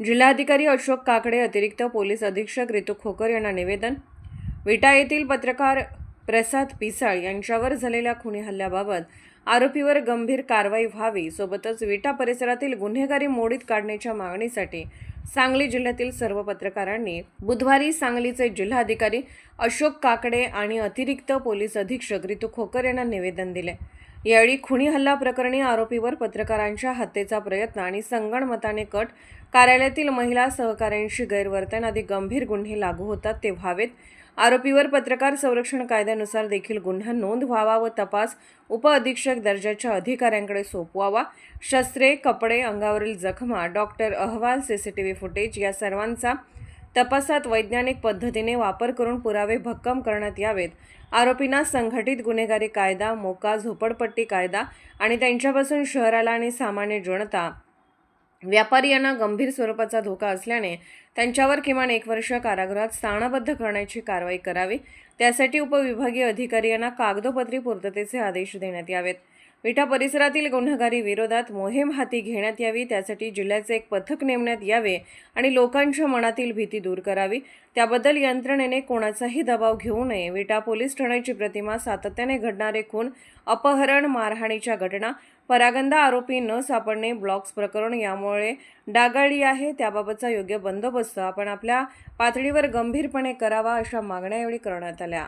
जिल्हाधिकारी अशोक काकडे अतिरिक्त पोलीस अधीक्षक रितू खोकर यांना निवेदन विटा येथील पत्रकार प्रसाद पिसाळ यांच्यावर झालेल्या खुनी हल्ल्याबाबत आरोपीवर गंभीर कारवाई व्हावी सोबतच विटा परिसरातील गुन्हेगारी मोडीत काढण्याच्या मागणीसाठी सांगली जिल्ह्यातील सर्व पत्रकारांनी बुधवारी सांगलीचे जिल्हाधिकारी अशोक काकडे आणि अतिरिक्त पोलीस अधीक्षक रितू खोकर यांना निवेदन दिले. यावेळी खुणी हल्ला प्रकरणी आरोपीवर पत्रकारांच्या हत्येचा प्रयत्न आणि संगणमताने कट कार्यालयातील महिला सहकाऱ्यांशी गैरवर्तन आदी गंभीर गुन्हे लागू होतात ते व्हावेत. आरोपीवर पत्रकार संरक्षण कायद्यानुसार देखील गुन्हा नोंद व्हावा व तपास उपअधीक्षक दर्जाच्या अधिकाऱ्यांकडे सोपवावा. शस्त्रे कपडे अंगावरील जखमा डॉक्टर अहवाल सीसीटीव्ही फुटेज या सर्वांचा तपासात वैज्ञानिक पद्धतीने वापर करून पुरावे भक्कम करण्यात यावेत. आरोपींना संघटित गुन्हेगारी कायदा मोका झोपडपट्टी कायदा आणि त्यांच्यापासून शहराला आणि सामान्य जनता व्यापारी यांना गंभीर स्वरूपाचा धोका असल्याने त्यांच्यावर किमान एक वर्ष कारागृहात स्थानबद्ध करण्याची कारवाई करावी. त्यासाठी उपविभागीय अधिकारी यांना कागदोपत्री पूर्ततेचे आदेश देण्यात यावेत. विटा परिसरातील गुन्हेगारी विरोधात मोहीम हाती घेण्यात यावी त्यासाठी जिल्ह्याचे एक पथक नेमण्यात यावे आणि लोकांच्या मनातील भीती दूर करावी. त्याबद्दल यंत्रणेने कोणाचाही दबाव घेऊ नये. विटा पोलीस ठाण्याची प्रतिमा सातत्याने घडणारे खून अपहरण मारहाणीच्या घटना परागंदा आरोपी न सापडणे ब्लॉक्स प्रकरण यामुळे डागाळी आहे. त्याबाबतचा योग्य बंदोबस्त आपण आपल्या पातळीवर गंभीरपणे करावा अशा मागण्या यावेळी करण्यात आल्या.